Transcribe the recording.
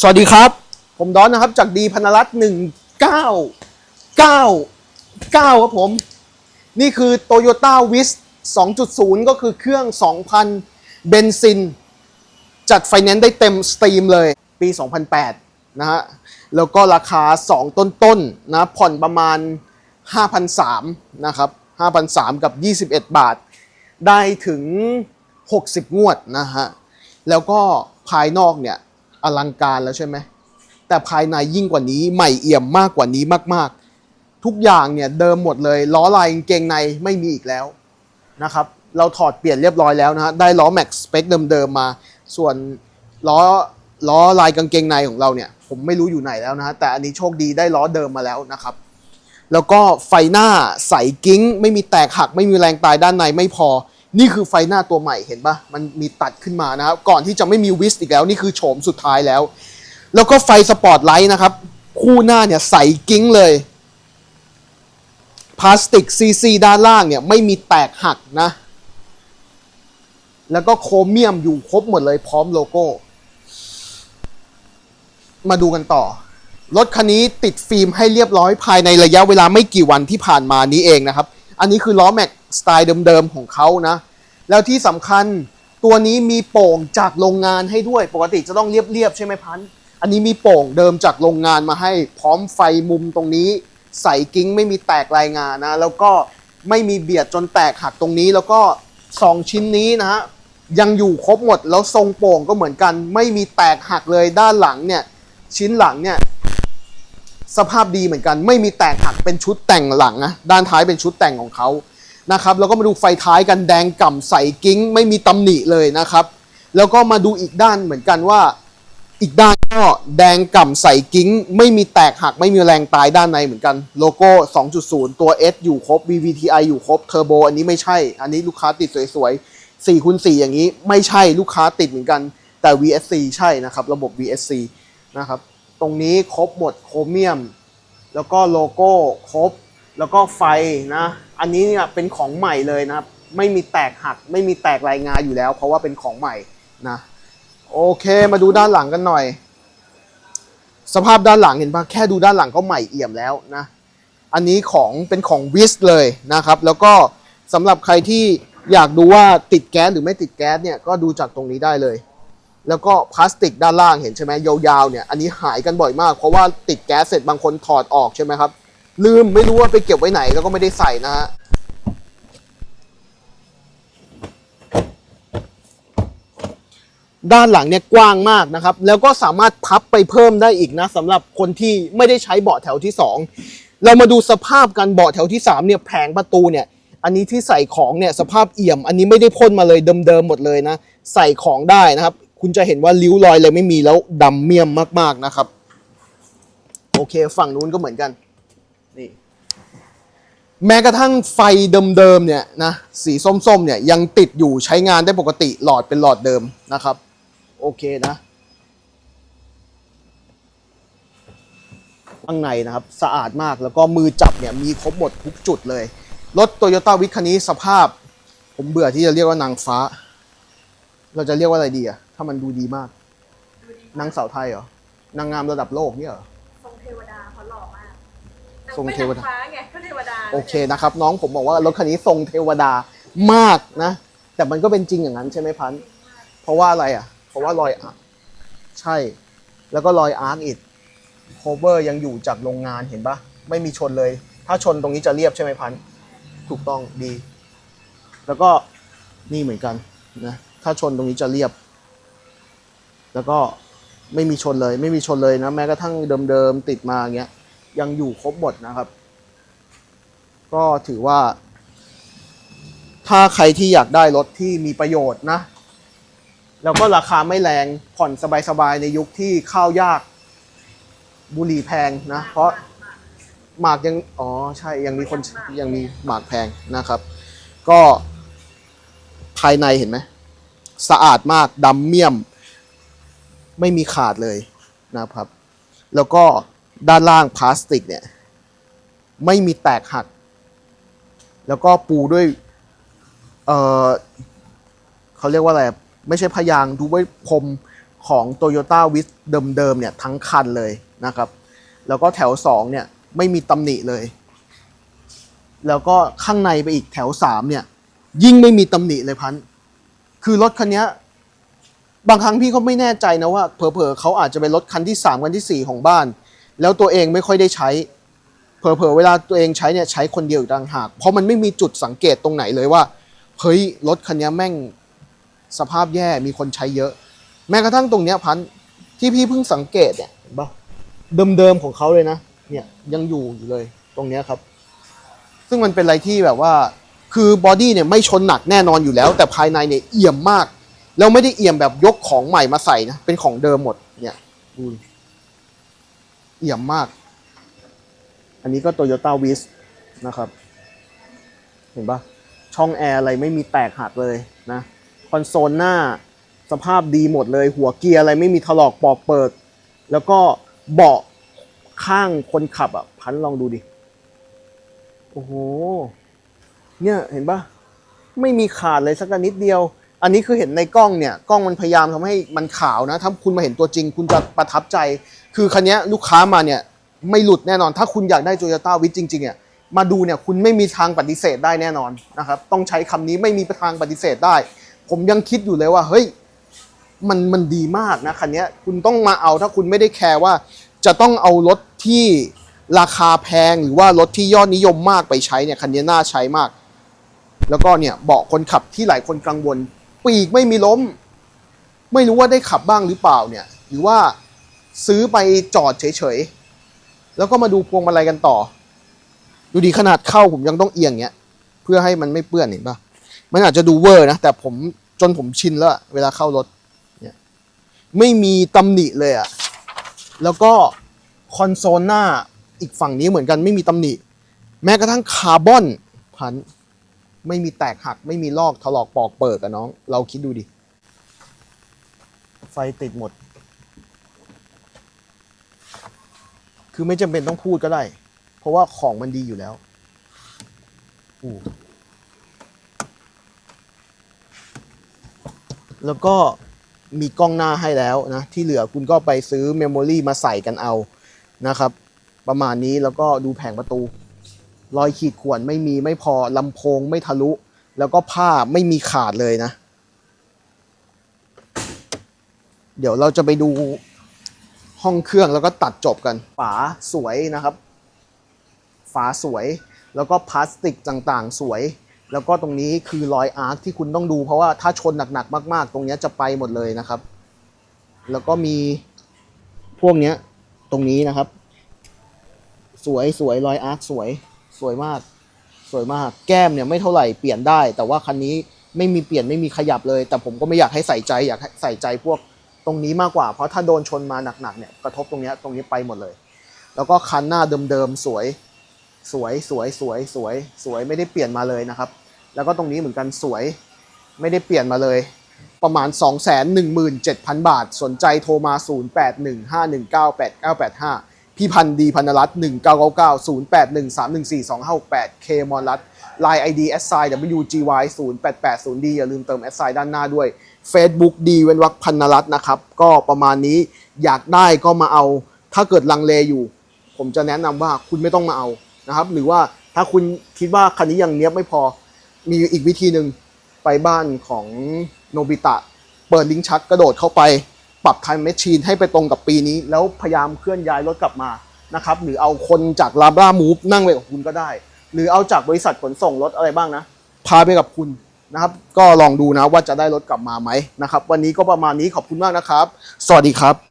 สวัสดีครับ ผมดอนนะครับ จากดีพนรัตน์หนึ่งเก้าเก้าเก้าครับผม นี่คือ Toyota w i s 2.0 ก็คือเครื่อง 2,000 เบนซิน จัดไฟแนนซ์ได้เต็มสตรีมเลย ปี 2008 นะฮะ แล้วก็ราคา 2 ต้นๆนนะผ่อนประมาณ5,300นะครับ5,300กับ 21 บาท ได้ถึง 60 งวดนะฮะ แล้วก็ภายนอกเนี่ย อลังการแล้วใช่ไหมแต่ภายในยิ่งกว่านี้ใหม่เอี่ยมมากกว่านี้มาก ๆ ทุกอย่างเนี่ยเดิมหมดเลยล้อลายกางเกงในไม่มีอีกแล้วนะครับ เราถอดเปลี่ยนเรียบร้อยแล้วนะฮะได้ล้อแม็กสเปคเดิมๆมา ส่วนล้อล้อลายกางเกงในของเราเนี่ย ผมไม่รู้อยู่ไหนแล้วนะฮะแต่อันนี้โชคดีได้ล้อเดิมมาแล้วนะครับ แล้วก็ไฟหน้าใสกิ้ง ไม่มีแตกหักไม่มีแรงตายด้านในไม่พอ นี่คือไฟหน้าตัวใหม่เห็นปะมันมีตัดขึ้นมานะครับ ก่อนที่จะไม่มีวิสอีกแล้ว นี่คือโฉมสุดท้ายแล้ว แล้วก็ไฟสปอตไลท์นะครับ คู่หน้าเนี่ยใสกิ้งเลย พลาสติกซีซีด้านล่างเนี่ยไม่มีแตกหักนะ แล้วก็โครเมียมอยู่ครบหมดเลยพร้อมโลโก้ มาดูกันต่อ รถคันนี้ติดฟิล์มให้เรียบร้อยภายในระยะเวลาไม่กี่วันที่ผ่านมานี้เองนะครับ อันนี้คือล้อแม็ก สไตล์เดิมๆของเขานะ แล้วที่สำคัญตัวนี้มีโป่งจากโรงงานให้ด้วย ปกติจะต้องเรียบๆใช่ไหมพันธ์อันนี้มีโป่งเดิมจากโรงงานมาให้ พร้อมไฟมุมตรงนี้ ใส่กิ้งไม่มีแตกรายงานนะ แล้วก็ไม่มีเบียดจนแตกหักตรงนี้ แล้วก็สองชิ้นนี้นะฮะยังอยู่ครบหมดแล้วทรงโป่งก็เหมือนกัน ไม่มีแตกหักเลยด้านหลังเนี่ยชิ้นหลังเนี่ยสภาพดีเหมือนกัน ไม่มีแตกหักเป็นชุดแต่งหลังนะด้านท้ายเป็นชุดแต่งของเขา นะครับแล้วก็มาดูไฟท้ายกันแดงก่ำใสกิ้ง ไม่มีตำหนิเลยนะครับ แล้วก็มาดูอีกด้านเหมือนกันว่า อีกด้านก็แดงก่ำใสกิ้ง ไม่มีแตกหักไม่มีแรงตายด้านในเหมือนกันโลโก้ 2.0 ตัว S อยู่ครบ VVTi อยู่ครบเทอร์โบอันนี้ไม่ใช่ อันนี้ลูกค้าติดสวยๆ4คูณ4อย่างนี้ไม่ใช่ลูกค้าติดเหมือนกันแต่ VSC ใช่นะครับระบบ VSC นะครับตรงนี้ครบหมดโครเมียม แล้วก็โลโก้ครบ แล้วก็ไฟนะ อันนี้เนี่ยเป็นของใหม่เลยนะครับ ไม่มีแตกหัก ไม่มีแตกรายงานอยู่แล้ว เพราะว่าเป็นของใหม่นะ โอเค มาดูด้านหลังกันหน่อย สภาพด้านหลังเห็นปะแค่ดูด้านหลังก็ใหม่เอี่ยมแล้วนะ อันนี้ของเป็นของวิสเลยนะครับ แล้วก็สำหรับใครที่อยากดูว่าติดแก๊สหรือไม่ติดแก๊สเนี่ยก็ดูจากตรงนี้ได้เลย แล้วก็พลาสติกด้านล่างเห็นใช่ไหมยาวๆเนี่ยอันนี้หายกันบ่อยมาก เพราะว่าติดแก๊สเสร็จบางคนถอดออกใช่ไหมครับ ลืมไม่รู้ว่าไปเก็บไว้ไหนแล้วก็ไม่ได้ใส่นะฮะด้านหลังเนี่ยกว้างมากนะครับ แล้วก็สามารถพับไปเพิ่มได้อีกนะสำหรับคนที่ไม่ได้ใช้เบาะแถวที่ 2 เรามาดูสภาพกันเบาะแถวที่3เนี่ยแผงประตูเนี่ย อันนี้ที่ใส่ของเนี่ยสภาพเอี่ยม อันนี้ไม่ได้พ่นมาเลยเดิมๆหมดเลยนะ ใส่ของได้นะครับ คุณจะเห็นว่าริ้วรอยเลยไม่มีแล้วดำเมี่ยมมากๆนะครับ โอเคฝั่งนู้นก็เหมือนกัน แม้กระทั่งไฟเดิมๆเนี่ยนะสีส้มๆเนี่ยยังติดอยู่ใช้งานได้ปกติหลอดเป็นหลอดเดิมนะครับ โอเคนะข้างในนะครับสะอาดมากแล้วก็มือจับเนี่ยมีครบหมดทุกจุดเลย รถโตโยต้าวิคันนี้สภาพ ผมเบื่อที่จะเรียกว่านางฟ้า เราจะเรียกว่าอะไรดีอะถ้ามันดูดีมาก นางสาวไทยเหรอนางงามระดับโลกเนี่ยเหรอ ทรงเทวดาเขาหล่อมาก ทรงเทวดาไม่นงฟ้าไงก็เทวดาโอเคนะครับ น้องผมบอกว่ารถคันนี้ทรงเทวดามากนะ แต่มันก็เป็นจริงอย่างนั้นใช่ไหมพันธุ์เพราะว่าอะไรอะ เพราะว่ารอยอาร์คใช่ แล้วก็รอยอาร์คอีกโคเวอร์ยังอยู่จากโรงงานเห็นปะไม่มีชนเลย ถ้าชนตรงนี้จะเรียบใช่ไหมพันธุ์ถูกต้องดี แล้วก็นี่เหมือนกันนะถ้าชนตรงนี้จะเรียบ แล้วก็ไม่มีชนเลย ไม่มีชนเลยนะ แม้กระทั่งเดิมๆติดมาอย่างเงี้ย ยังอยู่ครบหมดนะครับ ก็ถือว่า ถ้าใครที่อยากได้รถที่มีประโยชน์นะ แล้วก็ราคาไม่แรงผ่อนสบายๆในยุคที่ข้าวยากบุหรี่แพงนะ เพราะหมากยัง อ๋อ ใช่ ยังมีคน ยังมีหมากแพงนะครับ ก็ภายในเห็นไหม สะอาดมากดำเมี่ยม ไม่มีขาดเลยนะครับ แล้วก็ ด้านล่างพลาสติกเนี่ยไม่มีแตกหัก แล้วก็ปูด้วย เออเขาเรียกว่าอะไร ไม่ใช่พยางดูไว้พรมของ Toyota w i z เดิมๆเนี่ยทั้งคันเลยนะครับ แล้วก็แถว 2 เนี่ย ไม่มีตำหนิเลย แล้วก็ข้างในไปอีกแถว 3 เนี่ย ยิ่งไม่มีตำหนิเลยพัน คือรถคันนี้บางครั้งพี่ก็ไม่แน่ใจนะว่าเผลอๆเขาอาจจะเป็นรถคันที่ 3 คันทีสี่4 ของบ้าน แล้วตัวเองไม่ค่อยได้ใช้เผลอๆเวลาตัวเองใช้เนี่ยใช้คนเดียวอยู่ต่างหาก เพราะมันไม่มีจุดสังเกตตรงไหนเลยว่าเฮ้ยรถคันนี้แม่งสภาพแย่มีคนใช้เยอะ แม้กระทั่งตรงเนี้ยพันที่พี่เพิ่งสังเกตเนี่ยเห็นปะเดิมๆของเขาเลยนะเนี่ยยังอยู่อยู่เลยตรงเนี้ยครับ ซึ่งมันเป็นอะไรที่แบบว่าคือบอดี้เนี่ยไม่ชนหนักแน่นอนอยู่แล้ว แต่ภายในเนี่ยเอี่ยมมาก แล้วไม่ได้เอี่ยมแบบยกของใหม่มาใส่นะเป็นของเดิมหมดเนี่ยดู เอี่ยมมาก อันนี้ก็ Toyota w i z นะครับ เห็นปะช่องแอร์อะไรไม่มีแตกหักเลยนะ คอนโซลหน้าสภาพดีหมดเลย หัวเกียร์อะไรไม่มีถลอกปอกเปิด แล้วก็เบาะข้างคนขับอะ พันลองดูดิ โอ้โห เนี่ยเห็นปะไม่มีขาดเลยสักนิดเดียว อันนี้คือเห็นในกล้องเนี่ยกล้องมันพยายามทำให้มันขาวนะถ้าคุณมาเห็นตัวจริง คุณจะประทับใจ คือคันนี้ลูกค้ามาเนี่ยไม่หลุดแน่นอน ถ้าคุณอยากได้ Toyota w i z จริงๆเนี่ยมาดูเนี่ยคุณไม่มีทางปฏิเสธได้แน่นอนนะครับต้องใช้คำนี้ไม่มีทางปฏิเสธได้ ผมยังคิดอยู่เลยว่าเฮ้ยมันมันดีมากนะคันนี้คุณต้องมาเอาถ้าคุณไม่ได้แคร์ว่า จะต้องเอารถที่ราคาแพงหรือว่ารถที่ยอดนิยมมากไปใช้เนี่ยคันนี้น่าใช้มาก แล้วก็เนี่ยเบาะคนขับที่หลายคนกังวล ปีกไม่มีล้ม ไม่รู้ว่าได้ขับบ้างหรือเปล่าเนี่ย หรือว่าซื้อไปจอดเฉยๆ แล้วก็มาดูพวงมาลัยกันต่อ ดูดีขนาดเข้าผมยังต้องเอียงเงี้ย เพื่อให้มันไม่เปื้อนเห็นปะมันอาจจะดูเวอร์นะ แต่ผมจนผมชินแล้ว เวลาเข้ารถเนี่ยไม่มีตำหนิเลยอะแล้วก็คอนโซลหน้าอีกฝั่งนี้เหมือนกันไม่มีตำหนิ แม้กระทั่งคาร์บอนพัน ไม่มีแตกหัก ไม่มีลอกถลอกปอกเปิดอะน้อง เราคิดดูดิ ไฟติดหมด คือไม่จำเป็นต้องพูดก็ได้ เพราะว่าของมันดีอยู่แล้วอู้แล้วก็มีกล้องหน้าให้แล้วนะ ที่เหลือคุณก็ไปซื้อเมมโมรีมาใส่กันเอานะครับ ประมาณนี้แล้วก็ดูแผงประตู รอยขีดข่วนไม่มีไม่พอลำโพงไม่ทะลุ แล้วก็ผ้าไม่มีขาดเลยนะ เดี๋ยวเราจะไปดูห้องเครื่องแล้วก็ตัดจบกัน ฝาสวยนะครับ ฝาสวย แล้วก็พลาสติกต่างๆ สวย แล้วก็ตรงนี้คือรอยอาร์คที่คุณต้องดูเพราะว่าถ้าชนหนักๆ มากๆ ตรงนี้จะไปหมดเลยนะครับ แล้วก็มีพวกเนี้ยตรงนี้นะครับ สวยสวยรอยอาร์คสวย สวยมาก สวยมาก แก้มเนี่ยไม่เท่าไหร่เปลี่ยนได้ แต่ว่าคันนี้ไม่มีเปลี่ยนไม่มีขยับเลย แต่ผมก็ไม่อยากให้ใส่ใจอยากใส่ใจพวกตรงนี้มากกว่า เพราะถ้าโดนชนมาหนักๆเนี่ยกระทบตรงนี้ตรงนี้ไปหมดเลย แล้วก็คันหน้าเดิมๆสวย สวยสวยสวยสวยสวยไม่ได้เปลี่ยนมาเลยนะครับ แล้วก็ตรงนี้เหมือนกันสวยไม่ได้เปลี่ยนมาเลยประมาณ 2 1 7 0 0 0 บาท สนใจโทรมา 0815198985 พี่พันธ์ดีพันรัตน์1999 0813142568เคมอนรัตไลน์ Line ID s i WGY 0880D อย่าลืมเติม s i ด้านหน้าด้วย Facebook ดีเว้นวักพันรัตน์นะครับ ก็ประมาณนี้อยากได้ก็มาเอา ถ้าเกิดลังเลอยู่ ผมจะแนะนำว่าคุณไม่ต้องมาเอานะครับ หรือว่าถ้าคุณคิดว่าคันนี้ยังเนี้ยบไม่พอ มีอีกวิธีหนึ่งไปบ้านของโนบิตะ เปิดลิงก์ชักกระโดดเข้าไป ปรับไทม์แมชชีนให้ไปตรงกับปีนี้ แล้วพยายามเคลื่อนย้ายรถกลับมานะครับหรือเอาคนจากลาบรามูฟนั่งไปกับคุณก็ได้ หรือเอาจากบริษัทขนส่งรถอะไรบ้างนะ พาไปกับคุณนะครับ ก็ลองดูนะว่าจะได้รถกลับมาไหมนะครับ วันนี้ก็ประมาณนี้ขอบคุณมากนะครับ สวัสดีครับ